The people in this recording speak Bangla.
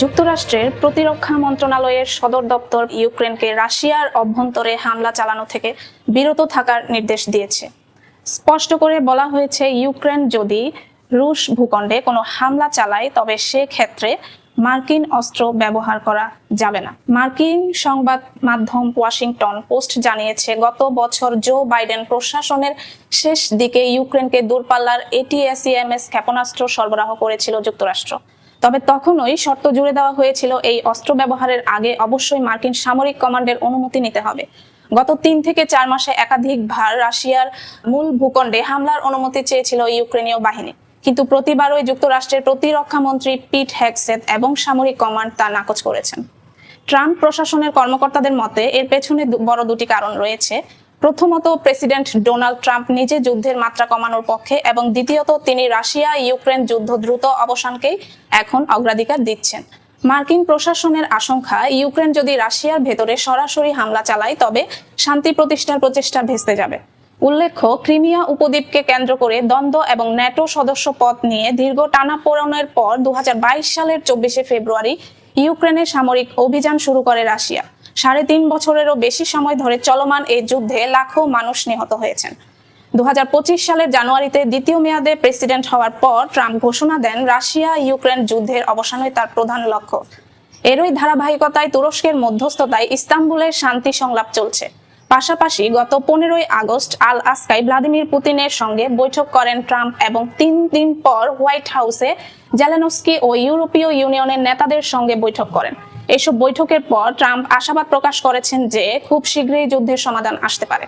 যুক্তরাষ্ট্রের প্রতিরক্ষা মন্ত্রণালয়ের সদর দপ্তর ইউক্রেনকে রাশিয়ার অভ্যন্তরে হামলা চালানো থেকে বিরত থাকার নির্দেশ দিয়েছে। স্পষ্ট করে বলা হয়েছে, ইউক্রেন যদি রুশ ভূখণ্ডে কোনো হামলা চালায়, তবে সেক্ষেত্রে মার্কিন অস্ত্র ব্যবহার করা যাবে না। মার্কিন সংবাদ মাধ্যম ওয়াশিংটন পোস্ট জানিয়েছে, গত বছর জো বাইডেন প্রশাসনের শেষ দিকে ইউক্রেনকে দূরপাল্লার এটিএসইএমএস ক্ষেপণাস্ত্র সরবরাহ করেছিল যুক্তরাষ্ট্র। তবে তখনই শর্ত জুড়ে দেওয়া হয়েছিল এই অস্ত্র ব্যবহারের আগে অবশ্যই মার্কিন সামরিক কমান্ডের অনুমতি নিতে হবে। গত তিন থেকে চার মাসে একাধিকবার রাশিয়ার মূল ভূখণ্ডে হামলার অনুমতি চেয়েছিল ইউক্রেনীয় বাহিনী। কিন্তু প্রতিবারই যুক্তরাষ্ট্রের প্রতিরক্ষা মন্ত্রী পিট হ্যাকসেত এবং সামরিক কমান্ড তা নাকচ করেছেন। ট্রাম্প প্রশাসনের কর্মকর্তাদের মতে, এর পেছনে বড় দুটি কারণ রয়েছে। প্রথমত প্রেসিডেন্ট ডোনাল্ড ট্রাম্প নিজে যুদ্ধের মাত্রা কমানোর পক্ষে এবং দ্বিতীয়ত তিনি রাশিয়া ইউক্রেন যুদ্ধ দ্রুত অবসানকেই এখন অগ্রাধিকার দিচ্ছেন। মার্কিন প্রশাসনের আশঙ্কা, ইউক্রেন যদি রাশিয়ার ভেতরে সরাসরি হামলা চালায়, তবে শান্তি প্রতিষ্ঠার প্রচেষ্টা ভেস্তে যাবে। উল্লেখ্য, ক্রিমিয়া উপদ্বীপকে কেন্দ্র করে দ্বন্দ্ব এবং ন্যাটো সদস্য পদ নিয়ে দীর্ঘ টানাপোড়েনের পর দু হাজার বাইশ সালের চব্বিশে ফেব্রুয়ারি ইউক্রেনে সামরিক অভিযান শুরু করে রাশিয়া। সাড়ে তিন বছরেরও বেশি সময় ধরে চলমান এই যুদ্ধে লাখো মানুষ নিহত হয়েছেন। দু হাজার পঁচিশ সালের জানুয়ারিতে দ্বিতীয় মেয়াদে প্রেসিডেন্ট হওয়ার পর ট্রাম্প ঘোষণা দেন রাশিয়া ইউক্রেন যুদ্ধের অবসানই তার প্রধান লক্ষ্য। এরই ধারাবাহিকতায় তুরস্কের মধ্যস্থতায় ইস্তাম্বুলের শান্তি সংলাপ চলছে। পাশাপাশি গত পনেরোই আগস্ট আল আসকাই ভ্লাদিমির পুতিনের সঙ্গে বৈঠক করেন ট্রাম্প এবং তিন দিন পর হোয়াইট হাউসে জেলেনস্কি ও ইউরোপীয় ইউনিয়নের নেতাদের সঙ্গে বৈঠক করেন। এসব বৈঠকের পর ট্রাম্প আশাবাদ প্রকাশ করেছেন যে খুব শীঘ্রই যুদ্ধের সমাধান আসতে পারে।